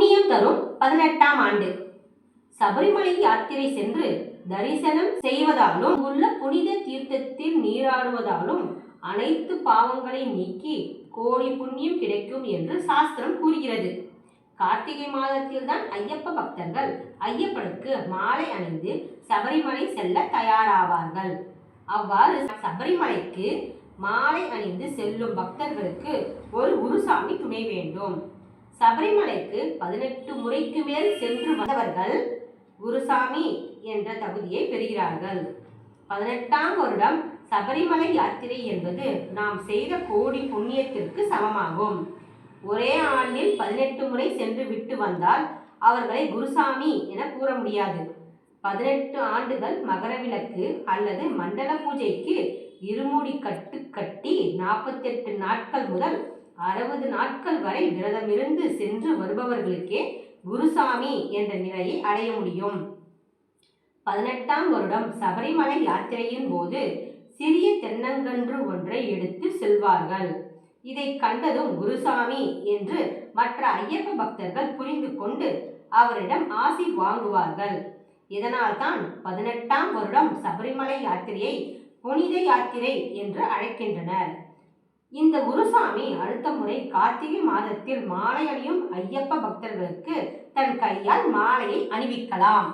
புண்ணியம் தரும் பதினெட்டாம் ஆண்டு. சபரிமலை யாத்திரை சென்று தரிசனம் செய்வதாலும் உள்ள புனித தீர்த்தத்தில் நீராடுவதாலும் அனைத்து பாவங்களை நீக்கி கோடி புண்ணியம் கிடைக்கும் என்று சாஸ்திரம் கூறுகிறது. கார்த்திகை மாதத்தில் தான் ஐயப்ப பக்தர்கள் ஐயப்பனுக்கு மாலை அணிந்து சபரிமலை செல்ல தயாராவார்கள். அவ்வாறு சபரிமலைக்கு மாலை அணிந்து செல்லும் பக்தர்களுக்கு ஒரு குருசாமி துணை வேண்டும். சபரிமலைக்கு பதினெட்டு முறைக்கு மேல் சென்று வந்தவர்கள் குருசாமி என்ற தகுதியை பெறுகிறார்கள். பதினெட்டாம் வருடம் சபரிமலை யாத்திரை என்பது நாம் செய்த கோடி புண்ணியத்திற்கு சமமாகும். ஒரே ஆண்டில் பதினெட்டு முறை சென்று விட்டு வந்தால் அவர்களை குருசாமி என கூற முடியாது. பதினெட்டு ஆண்டுகள் மகரவிளக்கு அல்லது மண்டல பூஜைக்கு இருமுடி கட்டு கட்டி நாற்பத்தெட்டு நாட்கள் முதல் அறுபது நாட்கள் வரை விரதமிருந்து சென்று வருபவர்களுக்கே குருசாமி என்ற நிலையை அடைய முடியும். பதினெட்டாம் வருடம் சபரிமலை யாத்திரையின் போது சிறிய தென்னங்கன்று ஒன்றை எடுத்து செல்வார்கள். இதை கண்டதும் குருசாமி என்று மற்ற ஐயப்ப பக்தர்கள் புரிந்து கொண்டு அவரிடம் ஆசி வாங்குவார்கள். இதனால்தான் பதினெட்டாம் வருடம் சபரிமலை யாத்திரையை புனித யாத்திரை என்று அழைக்கின்றனர். இந்த குருசாமி அடுத்த முறை கார்த்திகை மாதத்தில் மாலை அணியும் ஐயப்ப பக்தர்களுக்கு தன் கையால் மாலையை அணிவிக்கலாம்.